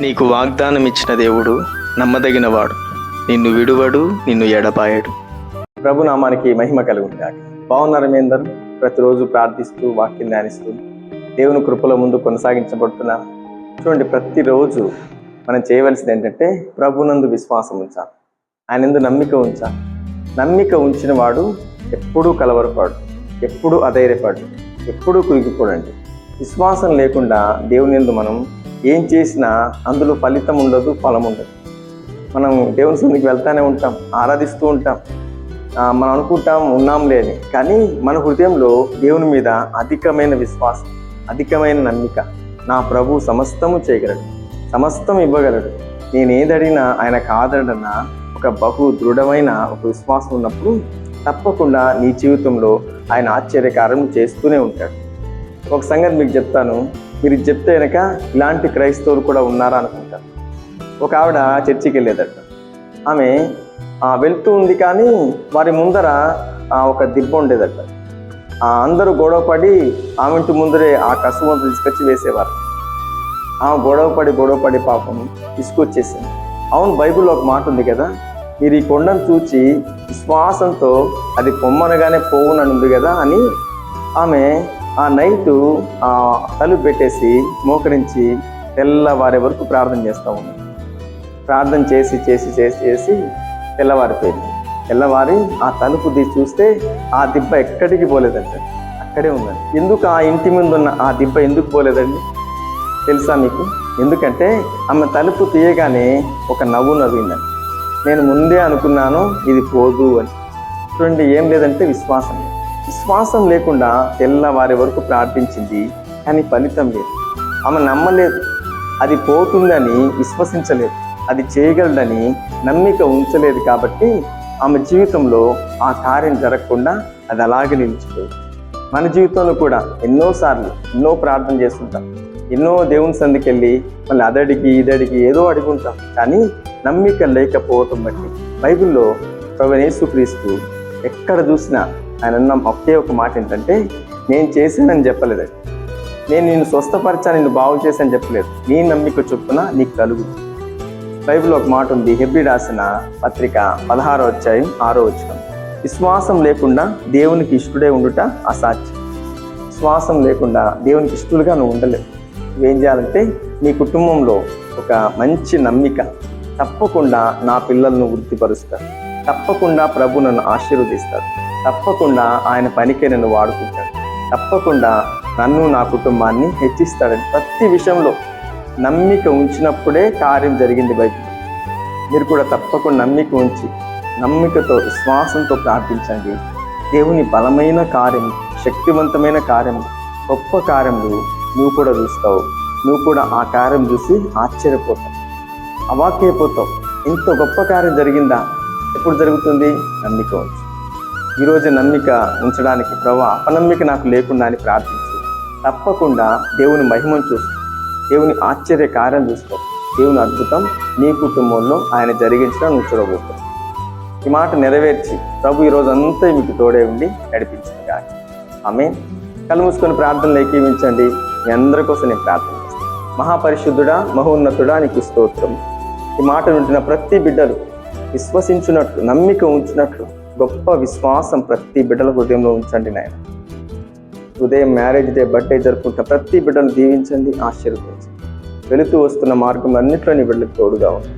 నీకు వాగ్దానం ఇచ్చిన దేవుడు నమ్మదగినవాడు. నిన్ను విడువడు నిన్ను ఎడపాయడు ప్రభు నామానికి మహిమ కలుగుతుంది బాగున్నారు మీ అందరూ? ప్రతిరోజు ప్రార్థిస్తూ వాక్యం ధ్యానిస్తూ దేవుని కృపల ముందు కొనసాగించబడుతున్నారు చూడండి ప్రతిరోజు మనం చేయవలసింది ఏంటంటే ప్రభునందు విశ్వాసం ఉంచాలి. ఆయన ఎందు నమ్మిక ఉంచాలి. నమ్మిక ఉంచిన వాడు ఎప్పుడూ కలవరపాడు ఎప్పుడూ అధైర్యపాడు ఎప్పుడూ కురిగిపోడండి. విశ్వాసం లేకుండా దేవుని ఎందు మనం ఏం చేసినా అందులో ఫలితం ఉండదు ఫలం ఉండదు. మనం దేవుని సన్నిధికి వెళ్తానే ఉంటాం ఆరాధిస్తూ ఉంటాం. మనం అనుకుంటాం ఉన్నాంలే అని. కానీ మన హృదయంలో దేవుని మీద అధికమైన విశ్వాసం అధికమైన నమ్మిక. నా ప్రభు సమస్తము చేయగలడు సమస్తం ఇవ్వగలడు. నేను ఏదడినా ఆయన కాదడన్న ఒక బహు దృఢమైన ఒక విశ్వాసం ఉన్నప్పుడు తప్పకుండా నీ జీవితంలో ఆయన ఆశ్చర్యకారం చేస్తూనే ఉంటాడు. ఒక సంగతి మీకు చెప్తాను. మీరు చెప్తే కనుక ఇలాంటి క్రైస్తవులు కూడా ఉన్నారా అనుకుంటారు ఒక ఆవిడ చర్చికి వెళ్ళేదట. ఆమె ఆ, వెళ్తూ ఉంది కానీ వారి ముందర ఆ, ఒక దిబ్బ ఉండేదట. అందరూ గొడవపడి ఆమె ముందరే ఆ కసువు తీసుకొచ్చి వేసేవారు. ఆమె గొడవపడి గొడవపడి పాపం తీసుకొచ్చేసింది. అవును బైబిల్లో ఒక మాట ఉంది కదా? మీరు ఈ కొండను చూచి విశ్వాసంతో అది పొమ్మనగానే పోవునని ఉంది కదా అని ఆమె ఆ నైటు ఆ తలుపు పెట్టేసి మోకరించి తెల్లవారే వరకు ప్రార్థన చేస్తూ ఉంది ప్రార్థన చేసి చేసి చేసి చేసి తెల్లవారిపోయింది. తెల్లవారి ఆ తలుపు తీసి చూస్తే ఆ దిబ్బ ఎక్కడికి పోలేదండి అక్కడే ఉందండి ఎందుకు ఆ ఇంటి ముందు ఉన్న ఆ దిబ్బ ఎందుకు పోలేదండి? తెలుసా మీకు? ఎందుకంటే ఆమె తలుపు తీయగానే ఒక నవ్వు నవ్విందండి నేను ముందే అనుకున్నాను ఇది పోదు అని. చూడండి ఏం లేదంటే విశ్వాసం. లేదు. విశ్వాసం లేకుండా తెల్లవారి వరకు ప్రార్థించింది కానీ ఫలితం లేదు. ఆమె నమ్మలేదు. అది పోతుందని విశ్వసించలేదు. అది చేయగలడని నమ్మిక ఉంచలేదు కాబట్టి ఆమె జీవితంలో ఆ కార్యం జరగకుండా అది అలాగే నిలిచిపోయింది. మన జీవితంలో కూడా ఎన్నోసార్లు ఎన్నో ప్రార్థన చేస్తుంటాం. ఎన్నో దేవుని సందికి వెళ్ళి మళ్ళీ అదడికి ఇదడికి ఏదో అడుగుంటాం. కానీ నమ్మిక లేకపోవటం బట్టి బైబిల్లో ప్రవణేశుక్రీస్తు ఎక్కడ చూసినా ఆయన అన్న ఒకే ఒక మాట ఏంటంటే నేను చేశానని చెప్పలేదు. నేను నిన్ను స్వస్థపరిచా నిన్ను బాగు చేశాను చెప్పలేదు. నీ నమ్మిక చొప్పున నీకు కలుగు. బైబిల్లో ఒక మాట ఉంది. హెబ్రి రాసిన పత్రిక పదహారో అధ్యాయం ఆరో వచ్చిన విశ్వాసం లేకుండా దేవునికి ఇష్టడే ఉండుట అసాధ్యం. విశ్వాసం లేకుండా దేవునికి ఇష్టలుగా నువ్వు ఉండలేవు. నువ్వేం చేయాలంటే నీ కుటుంబంలో ఒక మంచి నమ్మిక తప్పకుండా నా పిల్లలను వృద్ధిపరుస్తారు తప్పకుండా ప్రభు నన్ను ఆశీర్వదిస్తారు తప్పకుండా ఆయన పనికే నన్ను వాడుకుంటాడు. తప్పకుండా నన్ను నా కుటుంబాన్ని హెచ్చిస్తాడని ప్రతి విషయంలో నమ్మిక ఉంచినప్పుడే కార్యం జరిగింది బయట మీరు కూడా తప్పకుండా నమ్మిక ఉంచి నమ్మికతో విశ్వాసంతో ప్రార్థించండి. దేవుని బలమైన కార్యం శక్తివంతమైన కార్యం గొప్ప కార్యములు నువ్వు. కూడా చూస్తావు. నువ్వు కూడా ఆ కార్యం చూసి ఆశ్చర్యపోతావు. అవాక్కైపోతావు ఇంత గొప్ప కార్యం జరిగిందా? ఎప్పుడు జరుగుతుంది? నమ్మిక ఉంచు. ఈరోజు నమ్మిక ఉంచడానికి ప్రభా అపనమ్మిక నాకు లేకుండా అని ప్రార్థించు. తప్పకుండా దేవుని మహిమను చూసుకో. దేవుని ఆశ్చర్య కార్యం చూసుకో. దేవుని అద్భుతం నీ కుటుంబంలో ఆయన జరిగించడం నువ్వు చూడబోతావు ఈ మాట నెరవేర్చి ప్రభు ఈరోజు అంతా మీకు తోడే ఉండి నడిపించింది కానీ ఆమె కళ్ళు మూసుకొని ప్రార్థనలు ఏకీవించండి. మీ అందరి కోసం నేను ప్రార్థన చేస్తాను. మహాపరిశుద్ధుడా మహోన్నతుడా నీకు స్తోత్రం. ఈ మాట వింటున్న ప్రతి బిడ్డలు విశ్వసించున్నట్లు నమ్మిక ఉంచినట్లు గొప్ప విశ్వాసం ప్రతి బిడ్డల హృదయంలో ఉంచండి నాయన. ఉదయం మ్యారేజ్ డే బర్త్డే జరుపుకుంటున్న ప్రతి బిడ్డను దీవించండి ఆశీర్వదించండి. వెళుతూ వస్తున్న మార్గం అన్నింటిలో నీ బిడ్డలకు తోడుగా ఉంది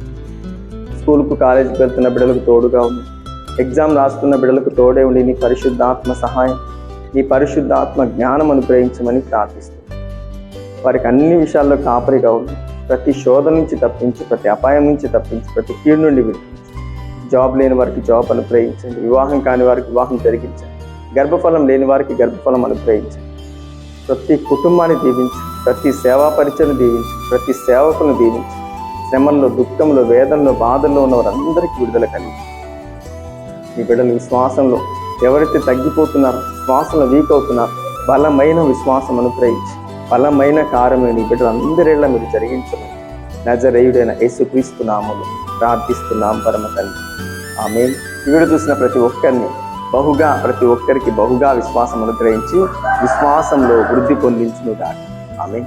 స్కూల్కు కాలేజీకి వెళ్తున్న బిడ్డలకు తోడుగా ఉంది ఎగ్జామ్ రాస్తున్న బిడ్డలకు తోడే ఉండి నీ పరిశుద్ధాత్మ సహాయం నీ పరిశుద్ధాత్మ జ్ఞానం అనుగ్రహించమని ప్రార్థిస్తుంది వారికి అన్ని విషయాల్లో కాపరిగా ఉంది ప్రతి శోధ నుంచి తప్పించి ప్రతి అపాయం నుంచి తప్పించి ప్రతి కీడు నుండి విడిపించు. జాబ్ లేని వారికి జాబ్ అనుగ్రహించండి వివాహం కాని వారికి వివాహం జరిగించండి. గర్భఫలం లేని వారికి గర్భఫలం అనుగ్రహించండి ప్రతి కుటుంబాన్ని దీవించి ప్రతి సేవా పరిచయం దీవించి ప్రతి సేవకులను దీవించి శ్రమంలో దుఃఖంలో వేదంలో బాధల్లో ఉన్న వారందరికీ విడుదల కలిగి. ఈ బిడ్డలు విశ్వాసంలో ఎవరైతే తగ్గిపోతున్నారో శ్వాసంలో వీక్ అవుతున్నారో బలమైన విశ్వాసం అనుగ్రహించి బలమైన కారమైన ఈ బిడ్డలందరిలా మీరు జరిగించమని. నజరేయుడైన యేసుక్రీస్తు నామలు ప్రార్థిస్తున్నాం పరమ తండ్రి. ఆమె వీడు చూసిన ప్రతి ఒక్కరిని బహుగా ప్రతి ఒక్కరికి బహుగా విశ్వాసం అనుగ్రహించి విశ్వాసంలో వృద్ధి పొందించును ఆమె